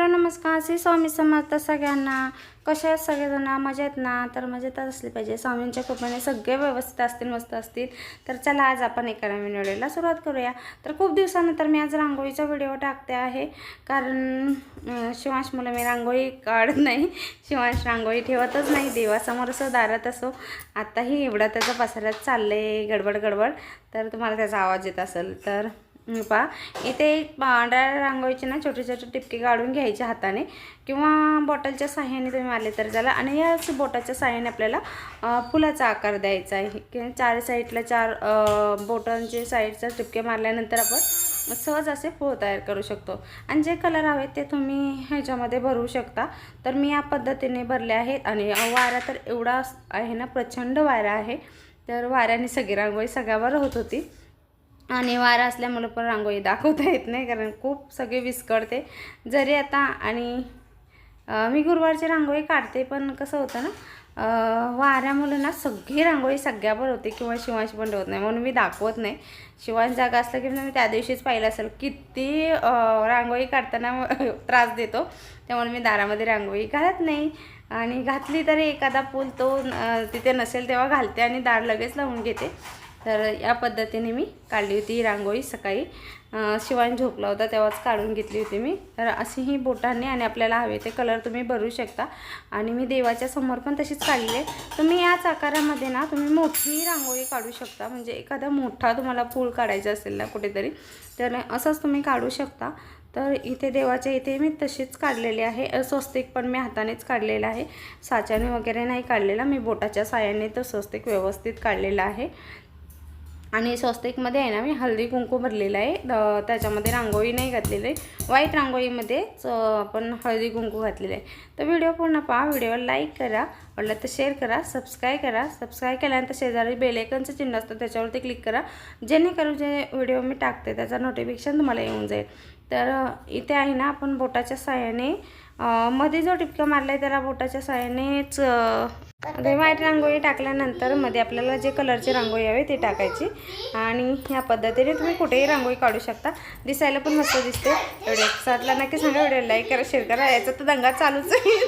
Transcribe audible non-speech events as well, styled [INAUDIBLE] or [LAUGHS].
Hello नमस्कार. श्री स्वामी समर्थ सगळ्यांना. कशा आहेत सगळेजण? मजेत ना? तर मजेतच असले पाहिजे. स्वामींच्या कृपेने सगळे व्यवस्थित असतील मस्त असतील. तर चला आज आपण एका नवीन व्हिडिओला सुरुवात करूया. तर खूप दिवसानंतर मी आज रांगोळीचा व्हिडिओ टाकते आहे. कारण शिवांश मुलं मी रांगोळी काढत नाही. शिवांश रांगोळी ठेवतच नाही. देवासमोर असो दारात असो. आत्ताही एवढा त्याचा पसाऱ्यात चाललं आहे गडबड गडबड. तर तुम्हाला त्याचा आवाज येत असेल तर पहा. इथे पांढऱ्या रांगोळीचे ना छोटे छोटे टिपके काढून घ्यायचे हाताने. किंवा बॉटलच्या साह्याने तुम्ही मारले तर झालं. आणि या बोटाच्या साह्याने आपल्याला फुलाचा आकार द्यायचा आहे. किंवा चार साईडला चार बोटांचे साईडचा टिपके मारल्यानंतर आपण सहज असे फूल तयार करू शकतो. आणि जे कलर हवेत ते तुम्ही ह्याच्यामध्ये भरू शकता. तर मी या पद्धतीने भरले आहेत. आणि वारा तर एवढा आहे ना प्रचंड वारा आहे. तर वाऱ्याने सगळी रांगोळी सगळ्यावर होत होती. आणि वारा असल्यामुळं पण रांगोळी दाखवता येत नाही कारण खूप सगळे विस्कळते. जरी आता आणि मी गुरुवारची रांगोळी काढते पण कसं होतं ना वाऱ्यामुळं ना सगळी रांगोळी सगळ्यावर होते किंवा शिवांश पण होत नाही म्हणून मी दाखवत नाही. शिवांश जागा असलं की मी त्या दिवशीच पाहिलं असेल किती रांगोळी काढताना [LAUGHS] त्रास देतो. त्यामुळे मी दारामध्ये रांगोळी घालत नाही. आणि घातली तरी एखादा पूल तो तिथे नसेल तेव्हा घालते आणि दार लगेच लावून घेते. तर या पद्धतीने मी काढली होती रांगोळी सकाळी. शिवाय शिवान झोपला होता तेव्हाच काढून घेतली होती मी. तर अशी ही बोटांनी आणि आपल्याला हवे ते कलर तुम्ही भरू शकता. आणि मी देवाच्या समोर पण तशीच काढली आहे. तुम्ही याच आकारामध्ये ना तुम्ही मोठी रांगोळी काढू शकता. म्हणजे एखादा मोठा तुम्हाला फूल काढायचा असेल ना कुठेतरी तर असंच तुम्ही काढू शकता. तर इथे देवाच्या इथे मी तशीच काढलेली आहे. स्वस्तिक पण मी हातानेच काढलेलं आहे. साच्याने वगैरे नाही काढलेला मी बोटाच्या साह्याने तो स्वस्तिक व्यवस्थित काढलेला आहे. आणि स्वस्तिकमध्ये आहे ना मी हल्दी कुंकू भरलेलं आहे. त्याच्यामध्ये रांगोळी नाही घातलेली आहे. व्हाईट रांगोळीमध्येच आपण हळदी कुंकू घातलेलं आहे. तर व्हिडिओ पूर्ण पहा. व्हिडिओला लाईक करा. आवडलं तर शेअर करा. सबस्क्राईब करा. सबस्क्राईब केल्यानंतर शेजारी बेलेकनचं चिन्ह असतं त्याच्यावरती क्लिक करा. जेणेकरून जे व्हिडिओ मी टाकते त्याचा नोटिफिकेशन तुम्हाला येऊन जाईल. तर इथे आहे ना आपण बोटाच्या साह्याने मध्ये जो टिपका मारला आहे त्याला बोटाच्या साह्यानेच व्हाईट म्हणजे रांगोळी टाकल्यानंतरमध्ये आपल्याला जे कलरची रांगोळी हवी ते टाकायची. आणि ह्या पद्धतीने तुम्ही कुठेही रांगोळी काढू शकता. दिसायला पण मस्त दिसते. एवढे सातला नक्की सांगा व्हिडिओ लाईक करा शेअर करा. याचा तर दंगा चालूच आहे.